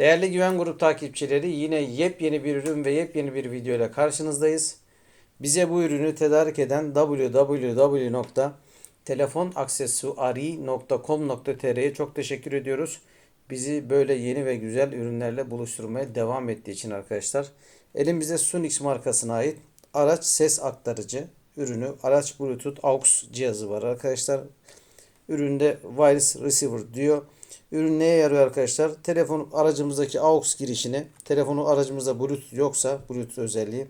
Değerli Güven Grup takipçileri yine yepyeni bir ürün ve yepyeni bir video ile karşınızdayız. Bize bu ürünü tedarik eden www.telefonaksesuari.com.tr'ye çok teşekkür ediyoruz. Bizi böyle yeni ve güzel ürünlerle buluşturmaya devam ettiği için arkadaşlar. Elimizde Sunix markasına ait araç ses aktarıcı ürünü, araç Bluetooth AUX cihazı var arkadaşlar. Üründe wireless receiver diyor. Ürün neye yarıyor arkadaşlar? Telefon aracımızdaki AUX girişini, telefonu aracımızda Bluetooth yoksa Bluetooth özelliği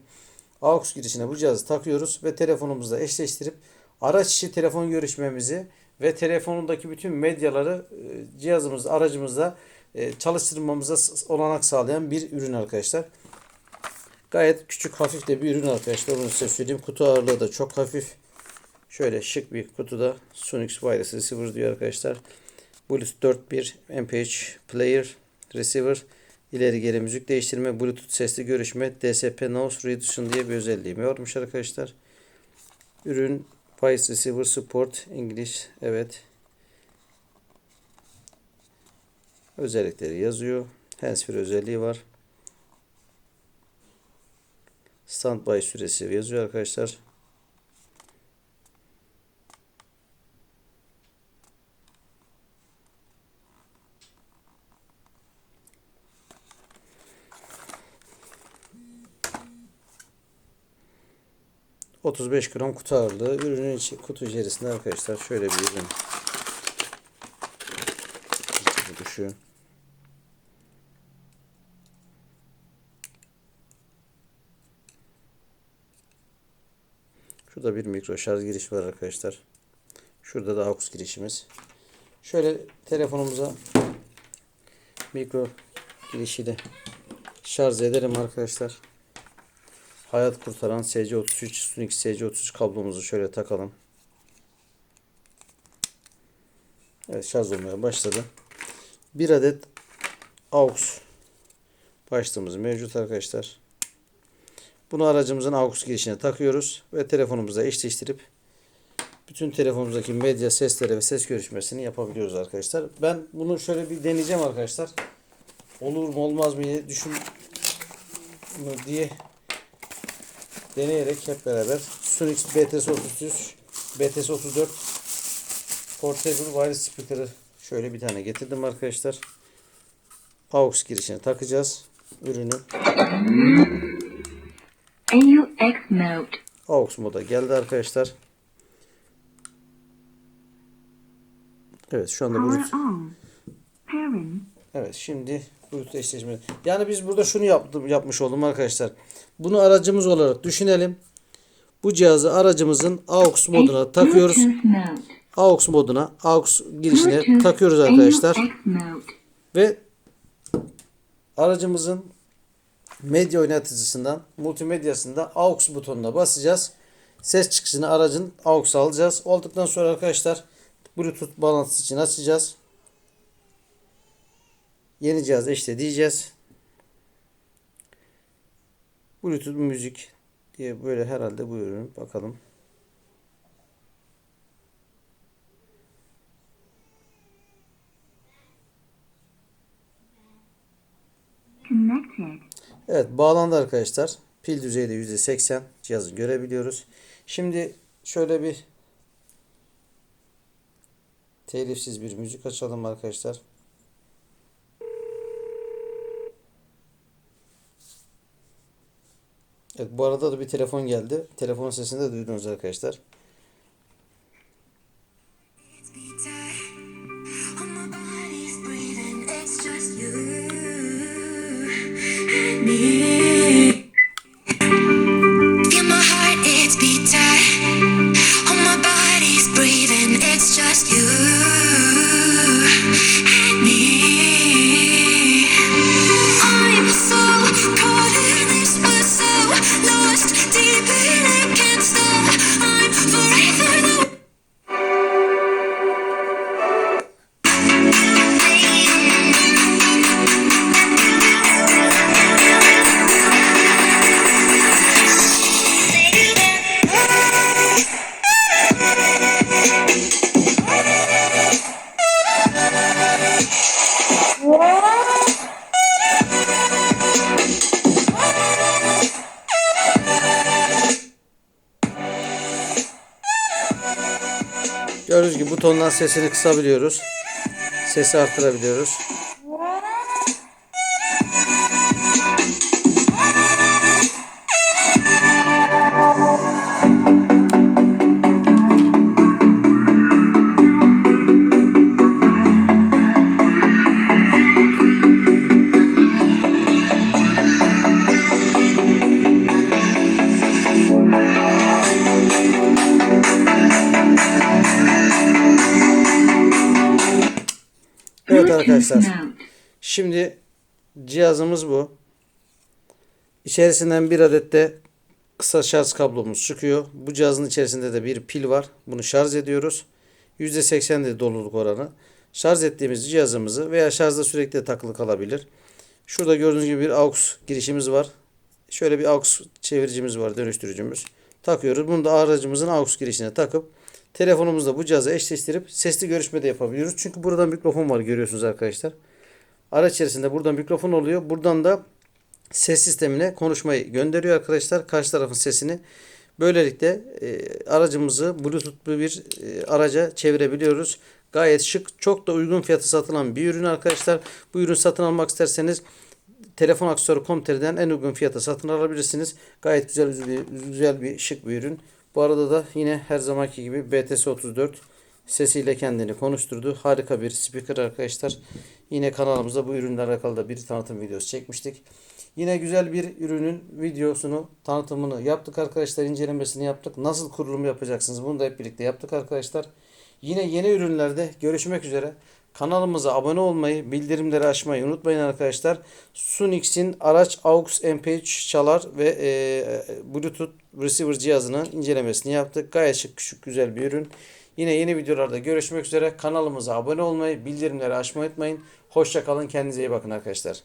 AUX girişine bu cihazı takıyoruz ve telefonumuzla eşleştirip araç içi telefon görüşmemizi ve telefonundaki bütün medyaları e, cihazımızda, aracımızda e, çalıştırmamıza olanak sağlayan bir ürün arkadaşlar. Gayet küçük, hafif de bir ürün arkadaşlar. Bunu size söyleyeyim. Kutu ağırlığı da çok hafif. Şöyle şık bir kutuda Sunix Wireless Receiver diyor arkadaşlar. Bluetooth 4.1 MP3 Player Receiver ileri geri müzik değiştirme, Bluetooth sesli görüşme, DSP Noise Reduction diye bir özelliği varmış arkadaşlar. Ürün Voice Receiver Support English evet. Özellikleri yazıyor. Handsfree özelliği var. Standby süresi yazıyor arkadaşlar. ...35 gram kutu ağırlığı. Ürünün içi, kutu içerisinde arkadaşlar şöyle bir ürün. Düşüyor. Şurada bir mikro şarj girişi var arkadaşlar. Şurada da AUX girişimiz. Şöyle telefonumuza mikro girişiyle şarj ederim arkadaşlar. Hayat kurtaran SC33 Sunix SC33 kablomuzu şöyle takalım. Evet şarj olmaya başladı. Bir adet AUX başlığımız mevcut arkadaşlar. Bunu aracımızın AUX girişine takıyoruz ve telefonumuza eşleştirip bütün telefonumuzdaki medya sesleri ve ses görüşmesini yapabiliyoruz arkadaşlar. Ben bunu şöyle bir deneyeceğim arkadaşlar. Olur mu olmaz mı diye düşün diye deneyerek hep beraber Sunix BTS33 BTS34 Portable Wireless Speaker'ı şöyle bir tane getirdim arkadaşlar. AUX girişine takacağız ürünü. AUX mode. AUX moda geldi arkadaşlar. Evet şu anda. Pairing. Evet şimdi Bluetooth eşleşme. Yani biz burada şunu yaptım, yapmış oldum arkadaşlar. Bunu aracımız olarak düşünelim. Bu cihazı aracımızın AUX moduna takıyoruz. AUX moduna, AUX girişine takıyoruz arkadaşlar. Ve aracımızın medya oynatıcısından multimedyasında AUX butonuna basacağız. Ses çıkışını aracın AUX alacağız. Olduktan sonra arkadaşlar Bluetooth bağlantısı için açacağız. Yeni cihaz eşle diyeceğiz. Bluetooth müzik diye böyle herhalde bu ürün bakalım. Evet bağlandı arkadaşlar. Pil düzeyi de %80 cihazı görebiliyoruz. Şimdi şöyle bir telifsiz bir müzik açalım arkadaşlar. Evet bu arada da bir telefon geldi. Telefon sesini de duydunuz arkadaşlar. Baby. Butondan sesini kısabiliyoruz. Sesi arttırabiliyoruz. Arkadaşlar. Şimdi cihazımız bu. İçerisinden bir adet de kısa şarj kablomuz çıkıyor. Bu cihazın içerisinde de bir pil var. Bunu şarj ediyoruz. %80 de doluluk oranı. Şarj ettiğimiz cihazımızı veya şarjda sürekli takılı kalabilir. Şurada gördüğünüz gibi bir AUX girişimiz var. Şöyle bir AUX çeviricimiz var, dönüştürücümüz. Takıyoruz. Bunu da aracımızın AUX girişine takıp telefonumuzla bu cihaza eşleştirip sesli görüşme de yapabiliyoruz. Çünkü buradan mikrofon var görüyorsunuz arkadaşlar. Araç içerisinde buradan mikrofon oluyor. Buradan da ses sistemine konuşmayı gönderiyor arkadaşlar. Karşı tarafın sesini. Böylelikle e, aracımızı Bluetooth'lu bir e, araca çevirebiliyoruz. Gayet şık, çok da uygun fiyatı satılan bir ürün arkadaşlar. Bu ürün satın almak isterseniz telefon aksesuarı Comter'den en uygun fiyata satın alabilirsiniz. Gayet güzel güzel bir şık bir ürün. Bu arada da yine her zamanki gibi BTS34 sesiyle kendini konuşturdu. Harika bir speaker arkadaşlar. Yine kanalımızda bu ürünle alakalı da bir tanıtım videosu çekmiştik. Yine güzel bir ürünün videosunu, tanıtımını yaptık arkadaşlar. incelemesini yaptık. Nasıl kurulum yapacaksınız? Bunu da hep birlikte yaptık arkadaşlar. Yine yeni ürünlerde görüşmek üzere. Kanalımıza abone olmayı, bildirimleri açmayı unutmayın arkadaşlar. Sunix'in araç AUX MP3 çalar ve e, Bluetooth receiver cihazının incelemesini yaptık. Gayet şık, küçük, güzel bir ürün. Yine yeni videolarda görüşmek üzere. Kanalımıza abone olmayı, bildirimleri açmayı unutmayın. Hoşça kalın, kendinize iyi bakın arkadaşlar.